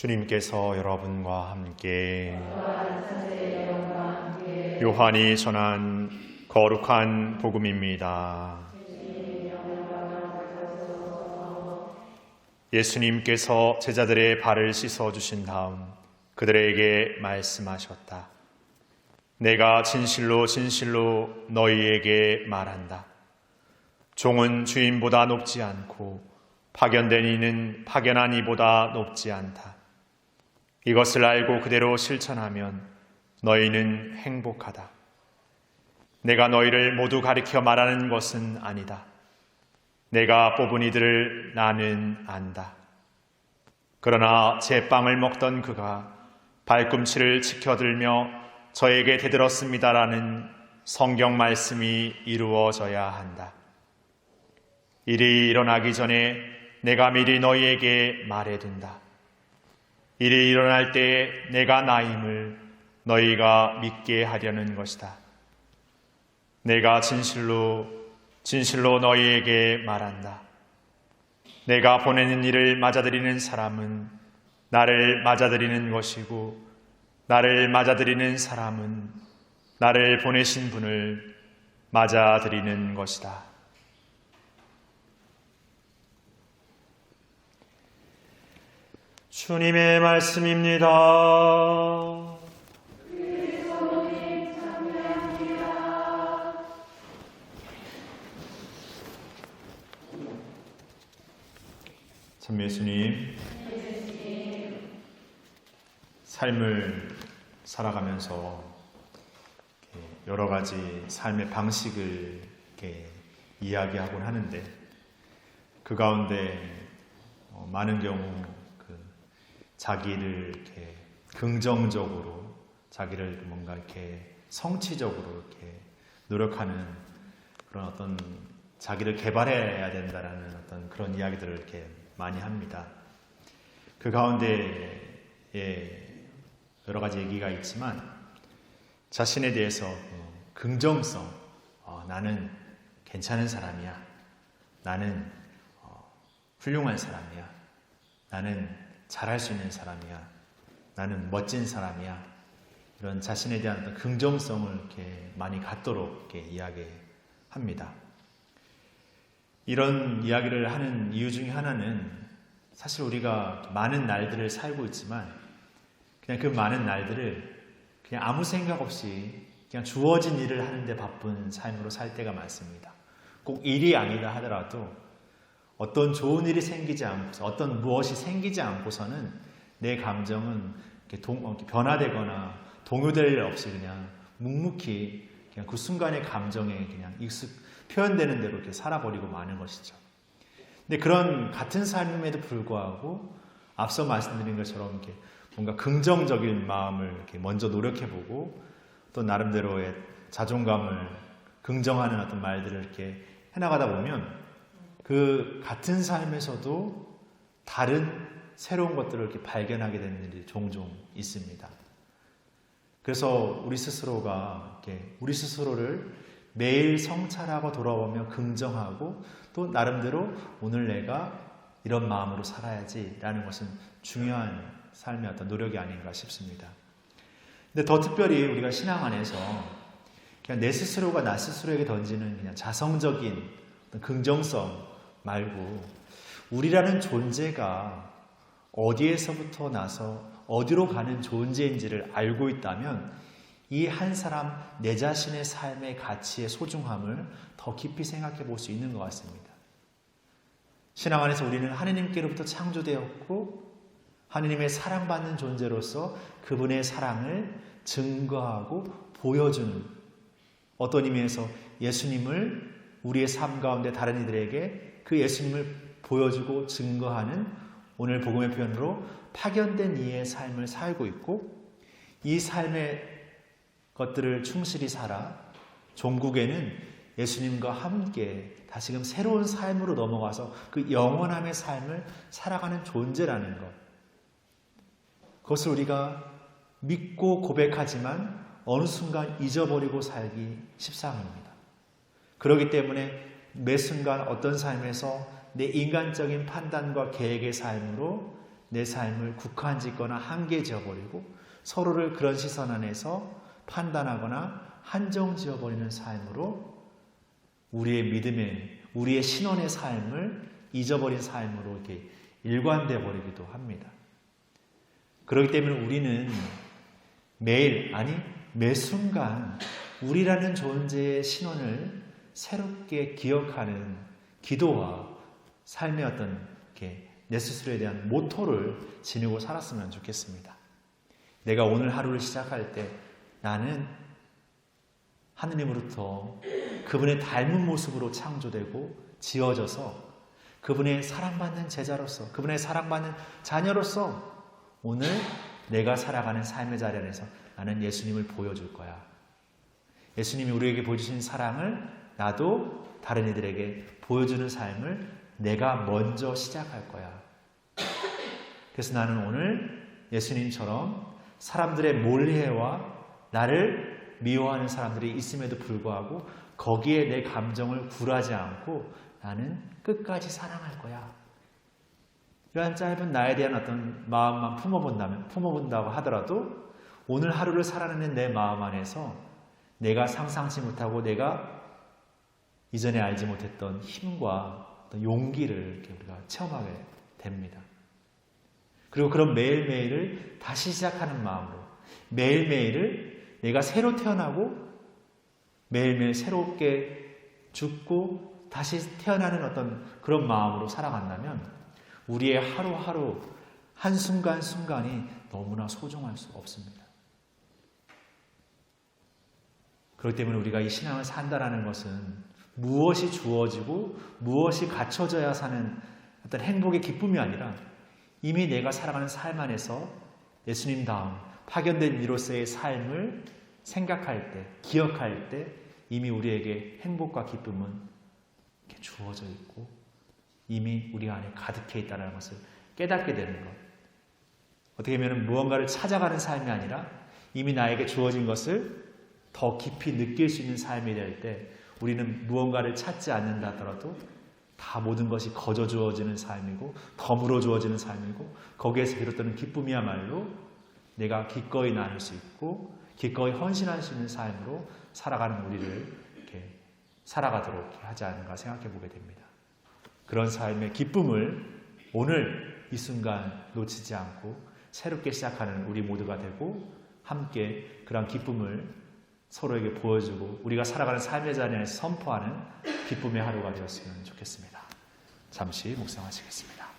주님께서 여러분과 함께 요한이 전한 거룩한 복음입니다. 예수님께서 제자들의 발을 씻어 주신 다음 그들에게 말씀하셨다. 내가 진실로 진실로 너희에게 말한다. 종은 주인보다 높지 않고 파견된 이는 파견한 이보다 높지 않다. 이것을 알고 그대로 실천하면 너희는 행복하다. 내가 너희를 모두 가리켜 말하는 것은 아니다. 내가 뽑은 이들을 나는 안다. 그러나 제 빵을 먹던 그가 발꿈치를 지켜들며 저에게 대들었습니다라는 성경 말씀이 이루어져야 한다. 일이 일어나기 전에 내가 미리 너희에게 말해둔다. 일이 일어날 때 내가 나임을 너희가 믿게 하려는 것이다. 내가 진실로 진실로 너희에게 말한다. 내가 보내는 일을 맞아들이는 사람은 나를 맞아들이는 것이고 나를 맞아들이는 사람은 나를 보내신 분을 맞아들이는 것이다. 주님의 말씀입니다. 참 예수님, 삶을 살아가면서 여러 가지 삶의 방식을 이야기하곤 하는데 그 가운데 어, 많은 경우 그 자기를 이렇게 긍정적으로 자기를 뭔가 이렇게 성취적으로 이렇게 노력하는 그런 어떤 자기를 개발해야 된다라는 어떤 그런 이야기들을 이렇게 많이 합니다. 그 가운데 예, 여러 가지 얘기가 있지만 자신에 대해서 어, 긍정성, 어, 나는 괜찮은 사람이야, 나는 어, 훌륭한 사람이야, 나는 잘할 수 있는 사람이야, 나는 멋진 사람이야. 이런 자신에 대한 어떤 긍정성을 이렇게 많이 갖도록 이렇게 이야기합니다. 이런 이야기를 하는 이유 중에 하나는 사실 우리가 많은 날들을 살고 있지만 그냥 그 많은 날들을 그냥 아무 생각 없이 그냥 주어진 일을 하는데 바쁜 삶으로 살 때가 많습니다. 꼭 일이 아니다 하더라도 어떤 좋은 일이 생기지 않고서 어떤 무엇이 생기지 않고서는 내 감정은 이렇게 동, 이렇게 변화되거나 동요될 일 없이 그냥 묵묵히 그냥 그 순간의 감정에 그냥 익숙 표현되는 대로 이렇게 살아버리고 마는 것이죠. 근데 그런 같은 삶임에도 불구하고 앞서 말씀드린 것처럼 이렇게 뭔가 긍정적인 마음을 이렇게 먼저 노력해보고 또 나름대로의 자존감을 긍정하는 어떤 말들을 이렇게 해나가다 보면 그 같은 삶에서도 다른 새로운 것들을 이렇게 발견하게 되는 일이 종종 있습니다. 그래서 우리 스스로가 이렇게 우리 스스로를 매일 성찰하고 돌아보며 긍정하고 또 나름대로 오늘 내가 이런 마음으로 살아야지라는 것은 중요한 삶의 어떤 노력이 아닌가 싶습니다. 근데 더 특별히 우리가 신앙 안에서 그냥 내 스스로가 나 스스로에게 던지는 그냥 자성적인 긍정성 말고 우리라는 존재가 어디에서부터 나서 어디로 가는 존재인지를 알고 있다면 이 한 사람 내 자신의 삶의 가치의 소중함을 더 깊이 생각해 볼 수 있는 것 같습니다. 신앙 안에서 우리는 하느님께로부터 창조되었고 하느님의 사랑받는 존재로서 그분의 사랑을 증거하고 보여주는 어떤 의미에서 예수님을 우리의 삶 가운데 다른 이들에게 그 예수님을 보여주고 증거하는 오늘 복음의 표현으로 파견된 이의 삶을 살고 있고 이 삶의 것들을 충실히 살아 종국에는 예수님과 함께 다시금 새로운 삶으로 넘어가서 그 영원함의 삶을 살아가는 존재라는 것. 그것을 우리가 믿고 고백하지만 어느 순간 잊어버리고 살기 십상입니다. 그렇기 때문에 매 순간 어떤 삶에서 내 인간적인 판단과 계획의 삶으로 내 삶을 국한 짓거나 한계 지어버리고 서로를 그런 시선 안에서 판단하거나 한정 지어버리는 삶으로 우리의 믿음의 우리의 신원의 삶을 잊어버린 삶으로 이렇게 일관돼 버리기도 합니다. 그렇기 때문에 우리는 매일 아니 매 순간 우리라는 존재의 신원을 새롭게 기억하는 기도와 삶의 어떤 이렇게 내 스스로에 대한 모토를 지니고 살았으면 좋겠습니다. 내가 오늘 하루를 시작할 때 나는 하느님으로부터 그분의 닮은 모습으로 창조되고 지어져서 그분의 사랑받는 제자로서 그분의 사랑받는 자녀로서 오늘 내가 살아가는 삶의 자리 안에서 나는 예수님을 보여줄 거야. 예수님이 우리에게 보여주신 사랑을 나도 다른 이들에게 보여주는 삶을 내가 먼저 시작할 거야. 그래서 나는 오늘 예수님처럼 사람들의 몰해와 나를 미워하는 사람들이 있음에도 불구하고 거기에 내 감정을 굴하지 않고 나는 끝까지 사랑할 거야. 이러한 짧은 나에 대한 어떤 마음만 품어본다면, 품어본다고 하더라도 오늘 하루를 살아내는 내 마음 안에서 내가 상상치 못하고 내가 이전에 알지 못했던 힘과 용기를 우리가 체험하게 됩니다. 그리고 그런 매일매일을 다시 시작하는 마음으로 매일매일을 내가 새로 태어나고 매일매일 새롭게 죽고 다시 태어나는 어떤 그런 마음으로 살아간다면 우리의 하루하루 한순간순간이 너무나 소중할 수 없습니다. 그렇기 때문에 우리가 이 신앙을 산다라는 것은 무엇이 주어지고 무엇이 갖춰져야 사는 어떤 행복의 기쁨이 아니라 이미 내가 살아가는 삶 안에서 예수님 다음 파견된 이로서의 삶을 생각할 때, 기억할 때 이미 우리에게 행복과 기쁨은 이렇게 주어져 있고 이미 우리 안에 가득해 있다는 것을 깨닫게 되는 것. 어떻게 보면 무언가를 찾아가는 삶이 아니라 이미 나에게 주어진 것을 더 깊이 느낄 수 있는 삶이 될 때 우리는 무언가를 찾지 않는다 하더라도 다 모든 것이 거저 주어지는 삶이고 덤으로 주어지는 삶이고 거기에서 비롯되는 기쁨이야말로 내가 기꺼이 나눌 수 있고 기꺼이 헌신할 수 있는 삶으로 살아가는 우리를 이렇게 살아가도록 하지 않은가 생각해 보게 됩니다. 그런 삶의 기쁨을 오늘 이 순간 놓치지 않고 새롭게 시작하는 우리 모두가 되고 함께 그런 기쁨을 서로에게 보여주고 우리가 살아가는 삶의 자리에서 선포하는 기쁨의 하루가 되었으면 좋겠습니다. 잠시 묵상하시겠습니다.